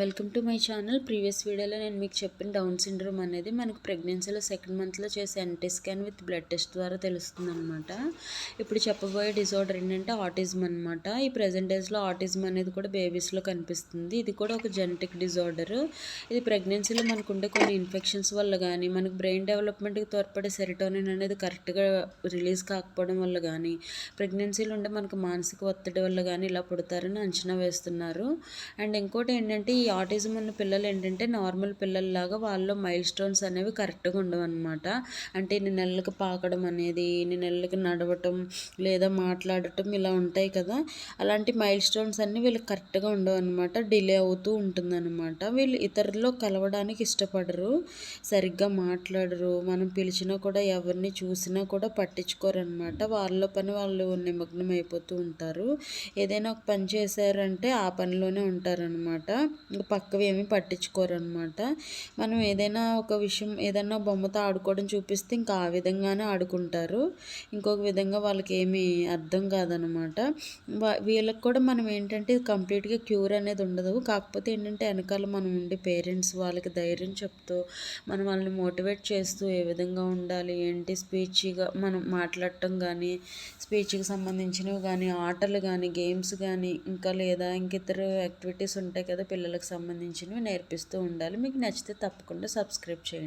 Welcome to my channel. Previous వీడియోలో నేను మీకు చెప్పిన డౌన్ సిండ్రోమ్ అనేది మనకు ప్రెగ్నెన్సీలో సెకండ్ మంత్లో చేసే NT scan with blood test ద్వారా తెలుస్తుంది అనమాట ఇప్పుడు చెప్పబోయే డిజార్డర్ ఏంటంటే ఆటిజం అనమాట ఈ ప్రజెంట్ డేస్లో ఆటిజం అనేది కూడా బేబీస్లో కనిపిస్తుంది. ఇది కూడా ఒక జెనెటిక్ డిజార్డర్ ఇది ప్రెగ్నెన్సీలో మనకు ఉండే కొన్ని ఇన్ఫెక్షన్స్ వల్ల కానీ మనకు బ్రెయిన్ డెవలప్మెంట్కి తోడ్పడే సెరిటోనిన్ అనేది కరెక్ట్గా రిలీజ్ కాకపోవడం వల్ల కానీ ప్రెగ్నెన్సీలో ఉండే మనకు మానసిక ఒత్తిడి వల్ల కానీ ఇలా పుడతారని అంచనా వేస్తున్నారు. అండ్ ఇంకోటి ఏంటంటే ఈ ఆటిజం ఉన్న పిల్లలు ఏంటంటే నార్మల్ పిల్లల్లాగా వాళ్ళు మైల్ స్టోన్స్ అనేవి కరెక్ట్గా ఉండవు అనమాట అంటే ఇన్ని నెలలకు పాకడం అనేది ఇన్ని నెలలకు నడవటం లేదా మాట్లాడటం ఇలా ఉంటాయి కదా. అలాంటి మైల్ స్టోన్స్ అన్నీ వీళ్ళకి కరెక్ట్గా ఉండవు అనమాట డిలే అవుతూ ఉంటుందన్నమాట. వీళ్ళు ఇతరుల్లో కలవడానికి ఇష్టపడరు. సరిగ్గా మాట్లాడరు. మనం పిలిచినా కూడా ఎవరిని చూసినా కూడా పట్టించుకోరు అనమాట వాళ్ళ పని వాళ్ళు నిమగ్నం అయిపోతూ ఉంటారు. ఏదైనా ఒక పని చేశారంటే ఆ పనిలోనే ఉంటారనమాట పక్కవి ఏమి పట్టించుకోరు అనమాట మనం ఏదైనా ఒక విషయం ఏదైనా బొమ్మతో ఆడుకోవడం చూపిస్తే ఇంకా ఆ విధంగానే ఆడుకుంటారు. ఇంకొక విధంగా వాళ్ళకి ఏమీ అర్థం కాదనమాట వీళ్ళకి కూడా మనం ఏంటంటే కంప్లీట్గా క్యూర్ అనేది ఉండదు. కాకపోతే ఏంటంటే వెనకాల మనం ఉండే పేరెంట్స్ వాళ్ళకి ధైర్యం చెప్తూ మనం వాళ్ళని మోటివేట్ చేస్తూ ఏ విధంగా ఉండాలి ఏంటి స్పీచ్గా మనం మాట్లాడటం కానీ స్పీచ్కి సంబంధించినవి కానీ ఆటలు కానీ గేమ్స్ కానీ ఇంకా లేదా ఇంక ఇతర యాక్టివిటీస్ ఉంటాయి కదా పిల్లలకి. సంబంధించినవి నేర్పిస్తూ ఉండాలి. మీకు నచ్చితే తప్పకుండా సబ్స్క్రైబ్ చేయండి.